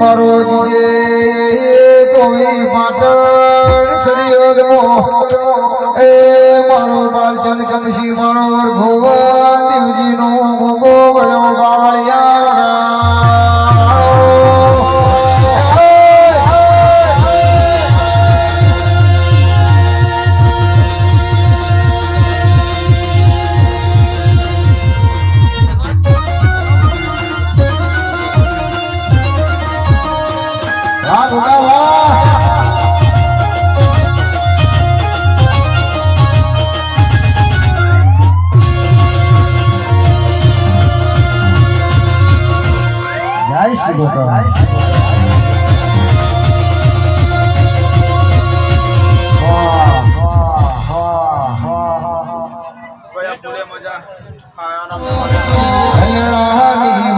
મરોજીએ કોઈ પાટણ સરિયોગમો એ મારો બાલચંદ કમશી મારો ભગવાન દેવજીનો ગોગો વડો બાવળિયા જય શ્રી ગોપાલ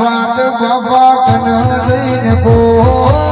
વાત બાબા કનૈન ગો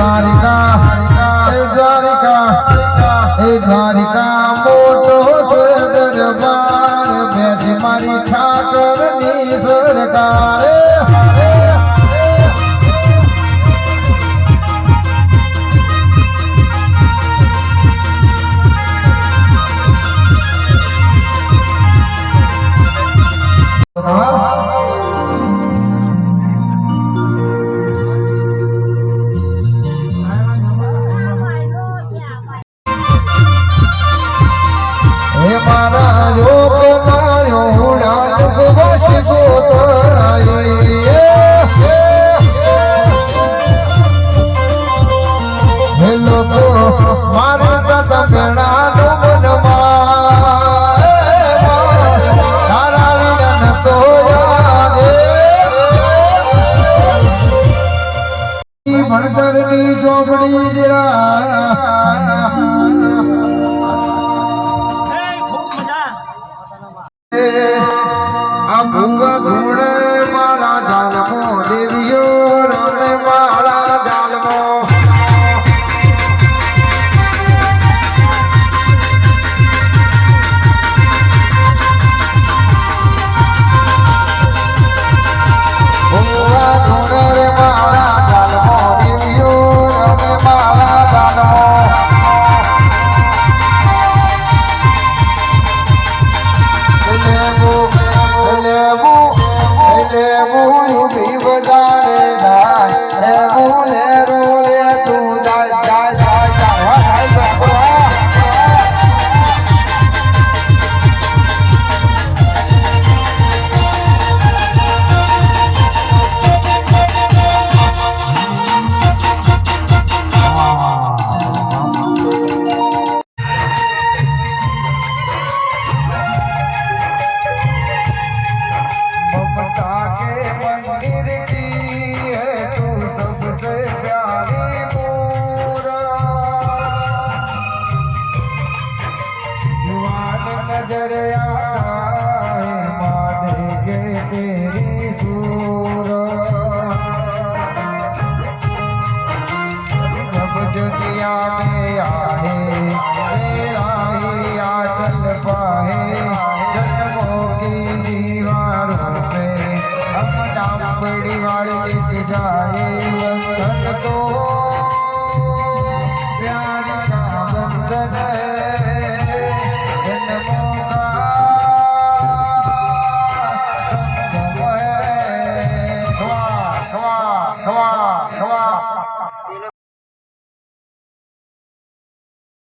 દ્વારિકા હે દ્વારિકા હે દ્વારિકા મોટો દરબાર બેઠ મારી ઠાકરની સરકાર. ભણા